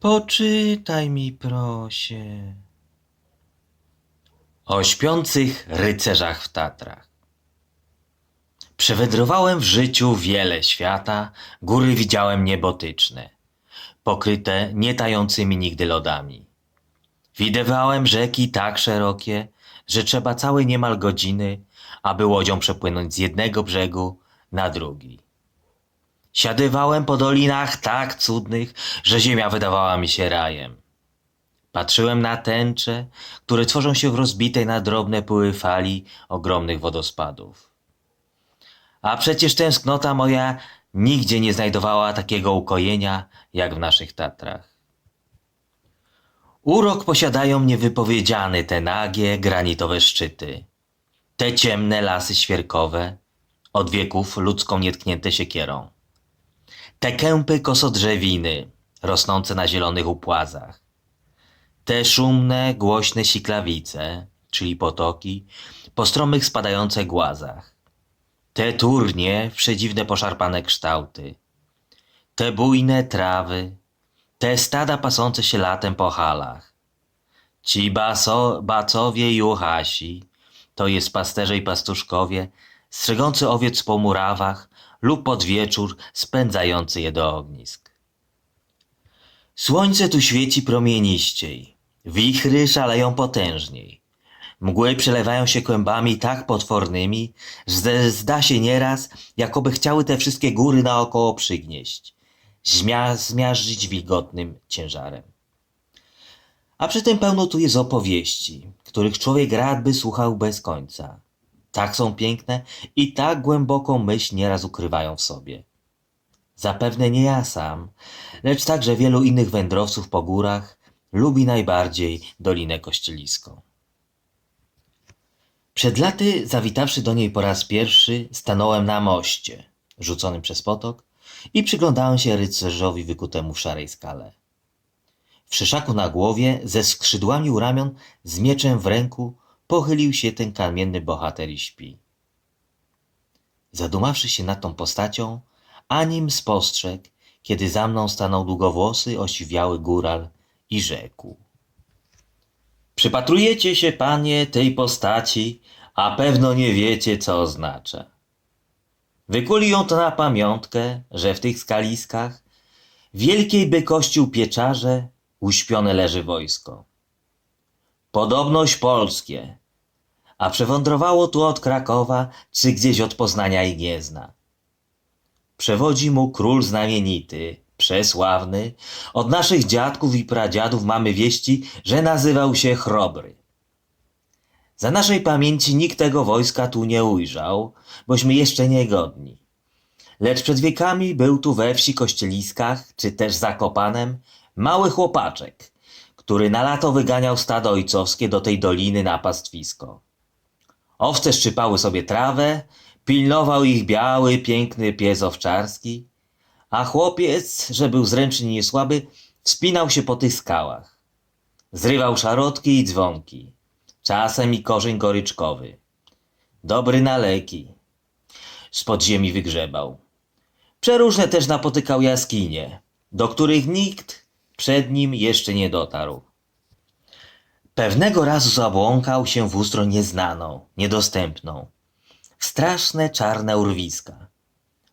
Poczytaj mi, prosie. O śpiących rycerzach w Tatrach. Przewędrowałem w życiu wiele świata, góry widziałem niebotyczne, pokryte nietającymi nigdy lodami. Widywałem rzeki tak szerokie, że trzeba całe niemal godziny, aby łodzią przepłynąć z jednego brzegu na drugi. Siadywałem po dolinach tak cudnych, że ziemia wydawała mi się rajem. Patrzyłem na tęcze, które tworzą się w rozbitej na drobne pyły fali ogromnych wodospadów. A przecież tęsknota moja nigdzie nie znajdowała takiego ukojenia, jak w naszych Tatrach. Urok posiadają niewypowiedziany te nagie, granitowe szczyty. Te ciemne lasy świerkowe, od wieków ludzką nietknięte siekierą. Te kępy kosodrzewiny, rosnące na zielonych upłazach. Te szumne, głośne siklawice, czyli potoki, po stromych spadających głazach. Te turnie, przedziwne poszarpane kształty. Te bujne trawy, te stada pasące się latem po halach. Ci baso, bacowie i uchasi, to jest pasterze i pastuszkowie, strzegący owiec po murawach lub pod wieczór spędzający je do ognisk. Słońce tu świeci promieniściej, wichry szaleją potężniej. Mgły przelewają się kłębami tak potwornymi, że zda się nieraz, jakoby chciały te wszystkie góry naokoło przygnieść, zmia zmiażdżyć wilgotnym ciężarem. A przy tym pełno tu jest opowieści, których człowiek rad by słuchał bez końca. Tak są piękne i tak głęboką myśl nieraz ukrywają w sobie. Zapewne nie ja sam, lecz także wielu innych wędrowców po górach lubi najbardziej Dolinę Kościeliską. Przed laty, zawitawszy do niej po raz pierwszy, stanąłem na moście, rzuconym przez potok i przyglądałem się rycerzowi wykutemu w szarej skale. W szyszaku na głowie, ze skrzydłami u ramion, z mieczem w ręku, pochylił się ten kamienny bohater i śpi. Zadumawszy się nad tą postacią, anim spostrzegł, kiedy za mną stanął długowłosy, osiwiały góral i rzekł. Przypatrujecie się, panie, tej postaci, a pewno nie wiecie, co oznacza. Wykuli ją to na pamiątkę, że w tych skaliskach wielkiej by kościół pieczarze uśpione leży wojsko. Podobność polskie, a przewędrowało tu od Krakowa, czy gdzieś od Poznania i nie zna. Przewodzi mu król znamienity, przesławny. Od naszych dziadków i pradziadów mamy wieści, że nazywał się Chrobry. Za naszej pamięci nikt tego wojska tu nie ujrzał, bośmy jeszcze niegodni. Lecz przed wiekami był tu we wsi Kościeliskach, czy też Zakopanem, mały chłopaczek, który na lato wyganiał stado ojcowskie do tej doliny na pastwisko. Owce szczypały sobie trawę, pilnował ich biały, piękny pies owczarski, a chłopiec, że był zręczny i niesłaby, wspinał się po tych skałach. Zrywał szarotki i dzwonki, czasem i korzeń goryczkowy. Dobry na leki. Z podziemi wygrzebał. Przeróżne też napotykał jaskinie, do których nikt przed nim jeszcze nie dotarł. Pewnego razu zabłąkał się w ustro nieznaną, niedostępną, straszne czarne urwiska,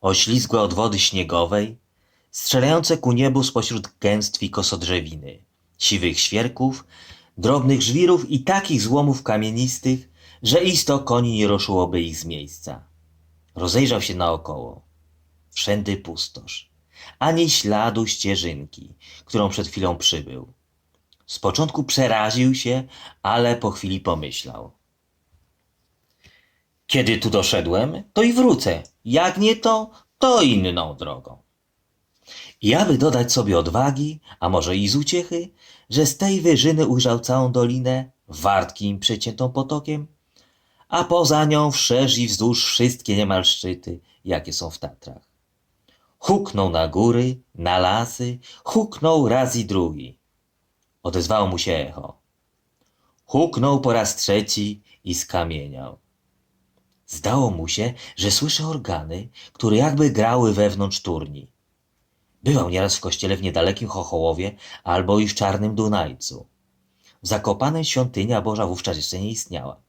oślizgłe od wody śniegowej, strzelające ku niebu spośród gęstwi kosodrzewiny, siwych świerków, drobnych żwirów i takich złomów kamienistych, że isto koni nie ruszyłoby ich z miejsca. Rozejrzał się naokoło. Wszędy pustosz, ani śladu ścieżynki, którą przed chwilą przybył. Z początku przeraził się, ale po chwili pomyślał. Kiedy tu doszedłem, to i wrócę. Jak nie to, to inną drogą. I aby dodać sobie odwagi, a może i z uciechy, że z tej wyżyny ujrzał całą dolinę, wartkim przeciętą potokiem, a poza nią wszerz i wzdłuż wszystkie niemal szczyty, jakie są w Tatrach. Huknął na góry, na lasy, huknął raz i drugi. Odezwało mu się echo. Huknął po raz trzeci i skamieniał. Zdało mu się, że słyszy organy, które jakby grały wewnątrz turni. Bywał nieraz w kościele w niedalekim Chochołowie albo i w Czarnym Dunajcu. W świątynia Boża wówczas jeszcze nie istniała.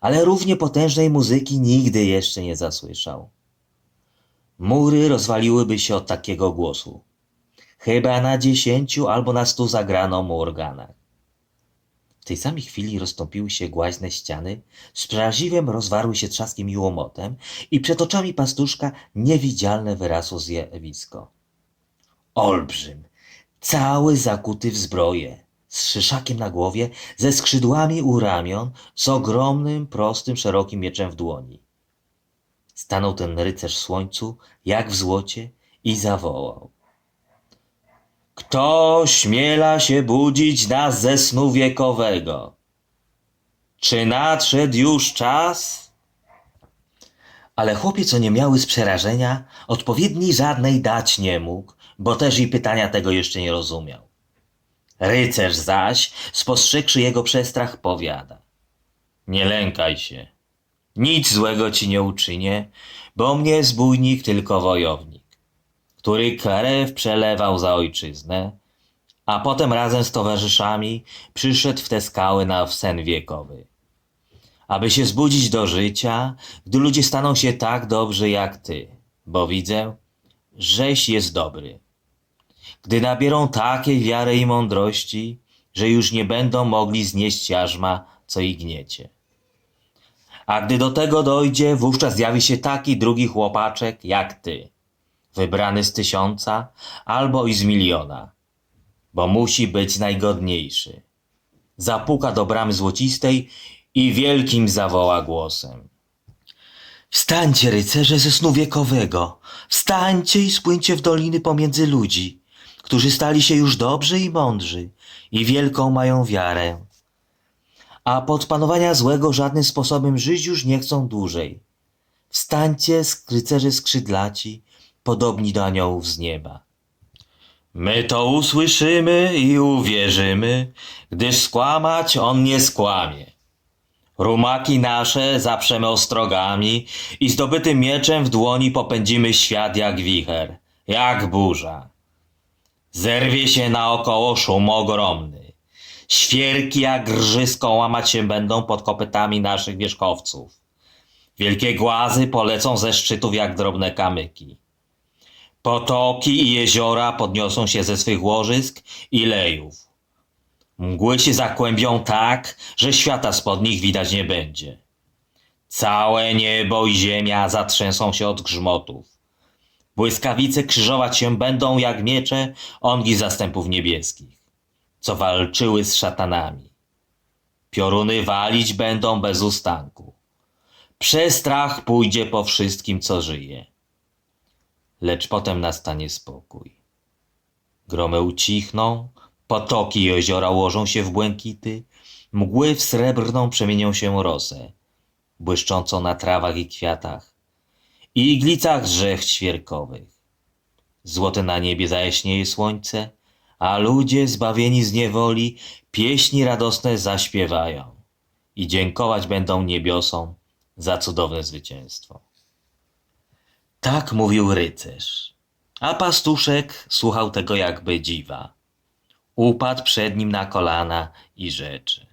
Ale równie potężnej muzyki nigdy jeszcze nie zasłyszał. Mury rozwaliłyby się od takiego głosu. Chyba na dziesięciu albo na stu zagrano mu organach. W tej samej chwili rozstąpiły się głaźne ściany, z przeraźliwem rozwarły się trzaskiem i łomotem i przed oczami pastuszka niewidzialne wyrasło zjawisko. Olbrzym, cały zakuty w zbroję, z szyszakiem na głowie, ze skrzydłami u ramion, z ogromnym, prostym, szerokim mieczem w dłoni. Stanął ten rycerz w słońcu, jak w złocie, i zawołał. Kto śmiela się budzić nas ze snu wiekowego? Czy nadszedł już czas? Ale chłopiec, co nie miały z przerażenia, odpowiedni żadnej dać nie mógł, bo też i pytania tego jeszcze nie rozumiał. Rycerz zaś, spostrzegłszy jego przestrach, powiada. Nie lękaj się. Nic złego ci nie uczynię, bo mnie zbójnik tylko wojownik, który krew przelewał za ojczyznę, a potem razem z towarzyszami przyszedł w te skały na sen wiekowy. Aby się zbudzić do życia, gdy ludzie staną się tak dobrzy jak ty, bo widzę, żeś jest dobry. Gdy nabierą takiej wiary i mądrości, że już nie będą mogli znieść jarzma, co ich gniecie. A gdy do tego dojdzie, wówczas zjawi się taki drugi chłopaczek jak ty, wybrany z tysiąca albo i z miliona, bo musi być najgodniejszy. Zapuka do bramy złocistej i wielkim zawoła głosem. Wstańcie, rycerze ze snu wiekowego, wstańcie i spłyńcie w doliny pomiędzy ludzi, którzy stali się już dobrzy i mądrzy i wielką mają wiarę. A pod panowania złego żadnym sposobem żyć już nie chcą dłużej. Wstańcie, rycerze skrzydlaci, podobni do aniołów z nieba. My to usłyszymy i uwierzymy, gdyż skłamać on nie skłamie. Rumaki nasze zaprzemy ostrogami i zdobytym mieczem w dłoni popędzimy świat jak wicher, jak burza. Zerwie się naokoło szum ogromny. Świerki jak grzysko łamać się będą pod kopytami naszych wierzchowców. Wielkie głazy polecą ze szczytów jak drobne kamyki. Potoki i jeziora podniosą się ze swych łożysk i lejów. Mgły się zakłębią tak, że świata spod nich widać nie będzie. Całe niebo i ziemia zatrzęsą się od grzmotów. Błyskawice krzyżować się będą jak miecze ongi zastępów niebieskich, co walczyły z szatanami. Pioruny walić będą bez ustanku. Przestrach pójdzie po wszystkim, co żyje. Lecz potem nastanie spokój. Gromy ucichną, potoki jeziora ułożą się w błękity, mgły w srebrną przemienią się rosę, błyszczącą na trawach i kwiatach, i iglicach drzew ćwierkowych. Złote na niebie zajaśnieje słońce, a ludzie zbawieni z niewoli pieśni radosne zaśpiewają i dziękować będą niebiosom za cudowne zwycięstwo. Tak mówił rycerz, a pastuszek słuchał tego jakby dziwa. Upadł przed nim na kolana i rzeczy.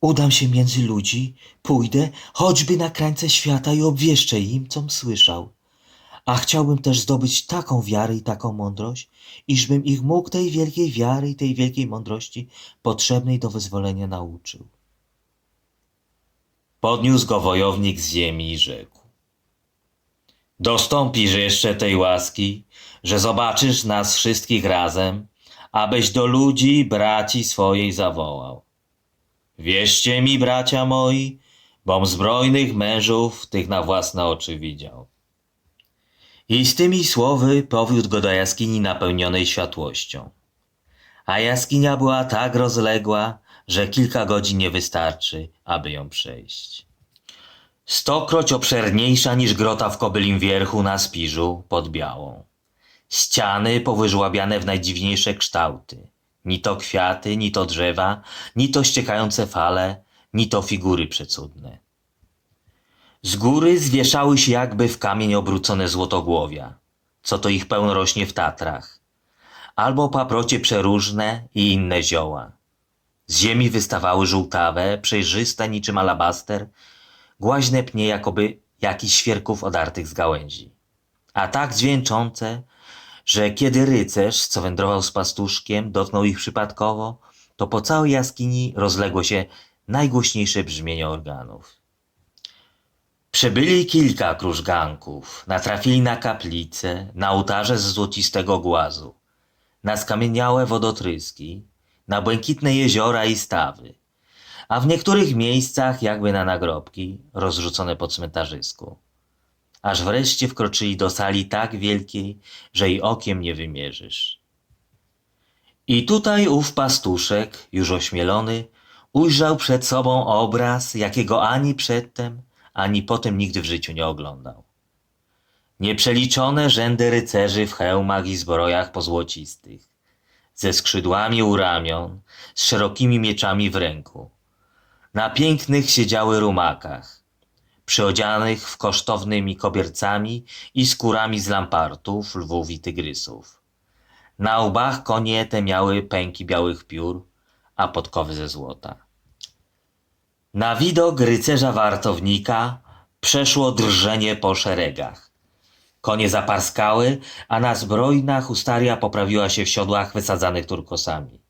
Udam się między ludzi, pójdę choćby na krańce świata i obwieszczę im, com słyszał. A chciałbym też zdobyć taką wiarę i taką mądrość, iżbym ich mógł tej wielkiej wiary i tej wielkiej mądrości potrzebnej do wyzwolenia nauczył. Podniósł go wojownik z ziemi i rzekł. Dostąpisz jeszcze tej łaski, że zobaczysz nas wszystkich razem, abyś do ludzi braci swojej zawołał. Wierzcie mi, bracia moi, bom zbrojnych mężów tych na własne oczy widział. I z tymi słowy powiódł go do jaskini napełnionej światłością. A jaskinia była tak rozległa, że kilka godzin nie wystarczy, aby ją przejść. Stokroć obszerniejsza niż grota w Kobylim Wierchu na Spiżu pod Białą. Ściany powyżłabiane w najdziwniejsze kształty. Ni to kwiaty, ni to drzewa, ni to ściekające fale, ni to figury przecudne. Z góry zwieszały się jakby w kamień obrócone złotogłowia. co to ich pełno rośnie w Tatrach, albo paprocie przeróżne i inne zioła. Z ziemi wystawały żółtawe, przejrzyste niczym alabaster, głaźne pnie jakoby jakichś świerków odartych z gałęzi. A tak dźwięczące, że kiedy rycerz, co wędrował z pastuszkiem, dotknął ich przypadkowo, to po całej jaskini rozległo się najgłośniejsze brzmienie organów. Przebyli kilka krużganków, natrafili na kaplice, na ołtarze z złocistego głazu, na skamieniałe wodotryski, na błękitne jeziora i stawy, a w niektórych miejscach jakby na nagrobki rozrzucone po cmentarzysku. Aż wreszcie wkroczyli do sali tak wielkiej, że i okiem nie wymierzysz. I tutaj ów pastuszek, już ośmielony, ujrzał przed sobą obraz, jakiego ani przedtem, ani potem nigdy w życiu nie oglądał. Nieprzeliczone rzędy rycerzy w hełmach i zbrojach pozłocistych, ze skrzydłami u ramion, z szerokimi mieczami w ręku. Na pięknych siedziały rumakach, przyodzianych w kosztownymi kobiercami i skórami z lampartów, lwów i tygrysów. Na łbach konie te miały pęki białych piór, a podkowy ze złota. Na widok rycerza wartownika przeszło drżenie po szeregach. Konie zaparskały, a na zbrojna hustaria poprawiła się w siodłach wysadzanych turkosami.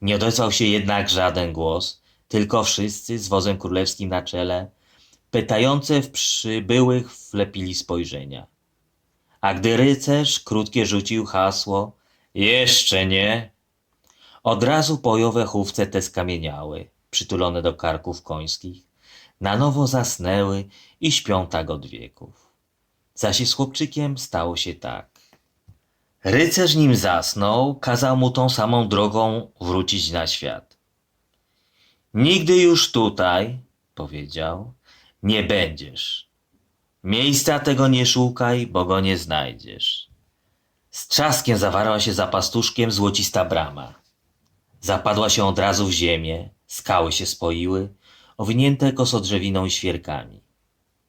Nie odezwał się jednak żaden głos, tylko wszyscy z wozem królewskim na czele, pytające w przybyłych wlepili spojrzenia. A gdy rycerz krótkie rzucił hasło jeszcze nie, od razu pojowe chówce te skamieniały, przytulone do karków końskich, na nowo zasnęły i śpią tak od wieków. Zaś z chłopczykiem stało się tak. Rycerz nim zasnął, kazał mu tą samą drogą wrócić na świat. Nigdy już tutaj, powiedział, nie będziesz. Miejsca tego nie szukaj, bo go nie znajdziesz. Z trzaskiem zawarła się za pastuszkiem złocista brama. Zapadła się od razu w ziemię, skały się spoiły, owinięte kosodrzewiną i świerkami.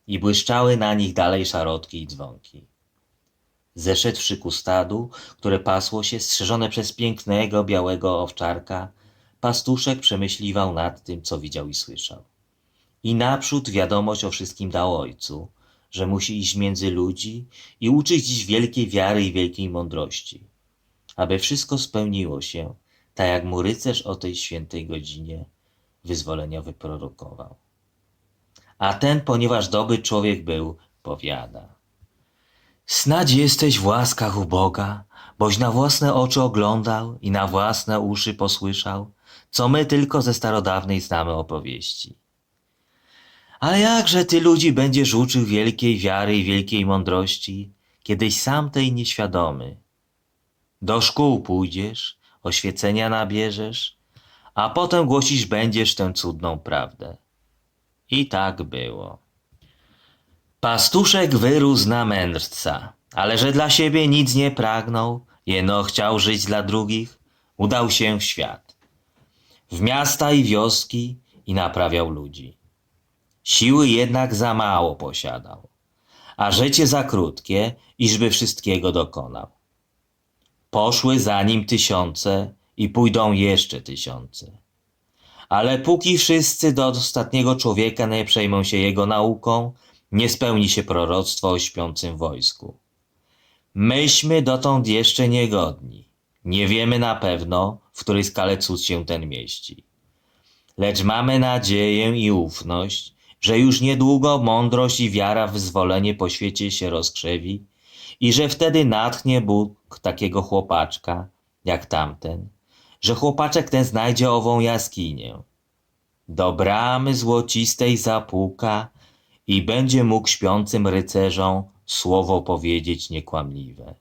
I błyszczały na nich dalej szarotki i dzwonki. Zeszedłszy ku stadu, które pasło się, strzeżone przez pięknego, białego owczarka, pastuszek przemyśliwał nad tym, co widział i słyszał. I naprzód wiadomość o wszystkim dał ojcu, że musi iść między ludzi i uczyć ich wielkiej wiary i wielkiej mądrości, aby wszystko spełniło się, tak jak mu rycerz o tej świętej godzinie wyzwolenia wyprorokował. A ten, ponieważ dobry człowiek był, powiada. Snadź jesteś w łaskach u Boga, boś na własne oczy oglądał i na własne uszy posłyszał, co my tylko ze starodawnej znamy opowieści. Ale jakże ty ludzi będziesz uczył wielkiej wiary i wielkiej mądrości, kiedyś sam tej nieświadomy. Do szkół pójdziesz, oświecenia nabierzesz, a potem głosić będziesz tę cudną prawdę. I tak było. Pastuszek wyrósł na mędrca, ale że dla siebie nic nie pragnął, jeno chciał żyć dla drugich, udał się w świat. W miasta i wioski i naprawiał ludzi. Siły jednak za mało posiadał, a życie za krótkie, iżby wszystkiego dokonał. Poszły za nim tysiące i pójdą jeszcze tysiące. Ale póki wszyscy do ostatniego człowieka nie przejmą się jego nauką, nie spełni się proroctwo o śpiącym wojsku. Myśmy dotąd jeszcze niegodni. Nie wiemy na pewno, w której skale cud się ten mieści. Lecz mamy nadzieję i ufność, że już niedługo mądrość i wiara w wyzwolenie po świecie się rozkrzewi i że wtedy natchnie Bóg takiego chłopaczka, jak tamten, że chłopaczek ten znajdzie ową jaskinię. Do bramy złocistej zapuka i będzie mógł śpiącym rycerzom słowo powiedzieć niekłamliwe.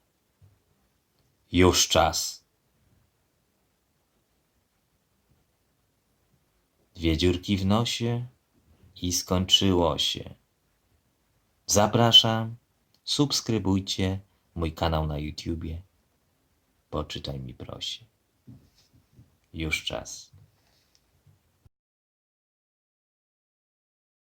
Już czas. Dwie dziurki w nosie i skończyło się. Zapraszam, subskrybujcie mój kanał na YouTubie. Poczytaj mi prosi. Już czas.